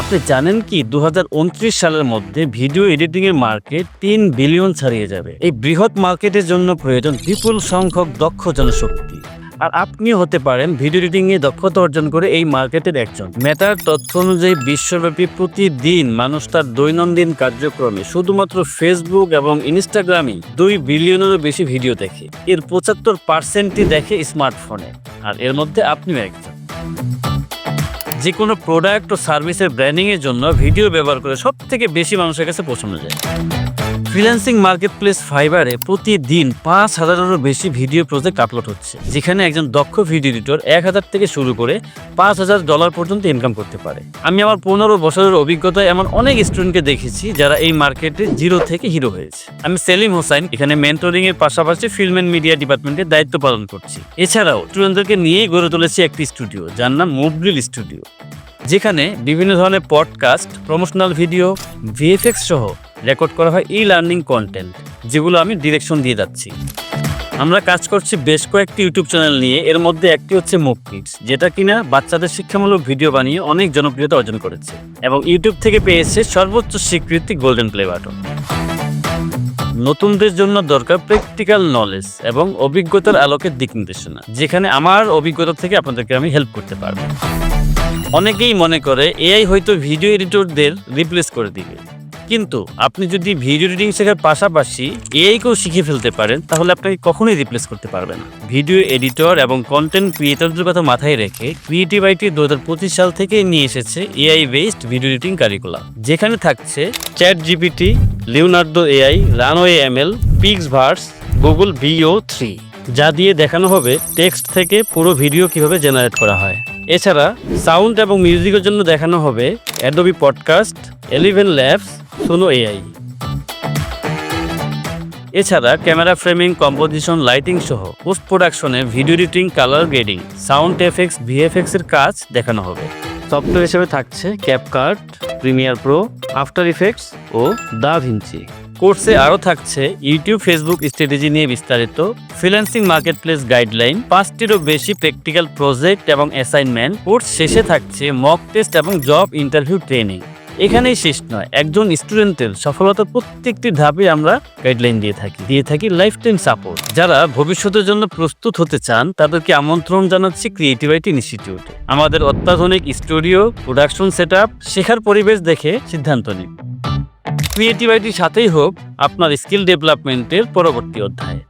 আপনি জানেন কি দু হাজার উনত্রিশ সালের মধ্যে ভিডিও এডিটিং এর মার্কেট তিন বিলিয়ন ছাড়িয়ে যাবে। এই বৃহৎ মার্কেটের জন্য প্রয়োজন বিপুল সংখ্যক দক্ষ জনশক্তি। আর আপনিও হতে পারেন ভিডিও এডিটিং এ দক্ষতা অর্জন করে এই মার্কেটের একজন। মেটার তথ্য অনুযায়ী বিশ্বব্যাপী প্রতিদিন মানুষ তার দৈনন্দিন কার্যক্রমে শুধুমাত্র ফেসবুক এবং ইনস্টাগ্রামে দুই বিলিয়নেরও বেশি ভিডিও দেখে। এর পঁচাত্তর পার্সেন্টই দেখে স্মার্টফোনে আর এর মধ্যে আপনিও একজন। যে কোনো প্রোডাক্ট ও সার্ভিসের ব্র্যান্ডিংয়ের জন্য ভিডিও ব্যবহার করে সব থেকে বেশি মানুষের কাছে পৌঁছানো যায়। ফ্রিল্যান্সিং মার্কেটপ্লেস ফাইবারে প্রতিদিন পাঁচ হাজারেরও বেশি ভিডিও প্রজেক্ট আপলোড হচ্ছে। যেখানে একজন দক্ষ ভিডিও এডিটর এক হাজার থেকে শুরু করে পাঁচ হাজার ডলার পর্যন্ত ইনকাম করতে পারে। আমি আমার পনেরো বছরের অভিজ্ঞতায় এমন অনেক স্টুডেন্টকে দেখেছি যারা এই মার্কেটে জিরো থেকে হিরো হয়েছে। আমি সেলিম হোসাইন, এখানে মেন্টরিং এর পাশাপাশি ফিল্ম এন্ড মিডিয়া ডিপার্টমেন্টের দায়িত্ব পালন করছি। এছাড়াও স্টুডেন্টদেরকে নিয়েই গড়ে তুলেছি একটি স্টুডিও যার নাম মুভরিল স্টুডিও যেখানে বিভিন্ন ধরনের পডকাস্ট প্রমোশনাল ভিডিও ভিএফএক্স সহ রেকর্ড করা হয় ই লার্নিং কন্টেন্ট যেগুলো আমি ডিরেকশন দিয়ে যাচ্ছি। আমরা কাজ করছি বেশ কয়েকটি ইউটিউব চ্যানেল নিয়ে, এর মধ্যে একটি হচ্ছে মুভ কিডস যেটা কিনা বাচ্চাদের শিক্ষামূলক ভিডিও বানিয়ে অনেক জনপ্রিয়তা অর্জন করেছে এবং ইউটিউব থেকে পেয়েছে সর্বোচ্চ স্বীকৃতি গোল্ডেন প্লে বাটন নতুনদের জন্য দরকার প্র্যাকটিক্যাল নলেজ এবং অভিজ্ঞতার আলোকের দিক নির্দেশনা, যেখানে আমার অভিজ্ঞতা থেকে আপনাদেরকে আমি হেল্প করতে পারব। অনেকেই মনে করে এআই হয়তো ভিডিও এডিটরদের রিপ্লেস করে দিবে। কিন্তু আপনি যদি ভিডিও এডিটিং শেখার পাশাপাশি এআইকেও শিখে ফেলতে পারেন, তাহলে আপনাকে কখনোই রিপ্লেস করতে পারবে না। ভিডিও এডিটর এবং কন্টেন্ট ক্রিয়েটরদের কথা মাথায় রেখে ক্রিয়েটিভ আইটি দু হাজার পঁচিশ সাল থেকে নিয়ে এসেছে AI based video editing curriculum যেখানে থাকছে chat GPT Leonardo AI Runway ML Pixverse Google Veo three যা দিয়ে দেখানো হবে টেক্সট থেকে পুরো ভিডিও কীভাবে জেনারেট করা হয়। এছাড়া সাউন্ড এবং মিউজিকের জন্য দেখানো হবে Adobe podcast Eleven labs Suno AI এছাড়া ক্যামেরা ফ্রেমিং, কম্পোজিশন, লাইটিং সহ পোস্ট প্রোডাকশনে video editing, colour grading, sound effects, VFX এর কাজ দেখানো হবে। সফটওয়্যার হিসেবে থাকছে CapCut Premiere Pro After Effects ও দা ভিঞ্চি কোর্সে আরও থাকছে ইউটিউব, ফেসবুক স্ট্র্যাটেজি নিয়ে বিস্তারিত, ফ্রিল্যান্সিং মার্কেট প্লেস গাইডলাইন, পাঁচটিরও বেশি প্র্যাকটিক্যাল প্রজেক্ট এবং অ্যাসাইনমেন্ট। কোর্স শেষে থাকছে মক টেস্ট এবং জব ইন্টারভিউ ট্রেনিং। এখানেই শেষ নয়, একজন স্টুডেন্টের সফলতার প্রত্যেকটি ধাপে আমরা গাইডলাইন দিয়ে থাকি দিয়ে থাকি লাইফ টাইম সাপোর্ট। যারা ভবিষ্যতের জন্য প্রস্তুত হতে চান, তাদেরকে আমন্ত্রণ জানাচ্ছি ক্রিয়েটিভ আইটি ইনস্টিটিউটে। আমাদের অত্যাধুনিক স্টুডিও, প্রোডাকশন সেট শেখার পরিবেশ দেখে সিদ্ধান্ত নিন। ক্রিয়েটিভ আইটির সাথেই হোক আপনার স্কিল ডেভেলপমেন্টের পরবর্তী অধ্যায়।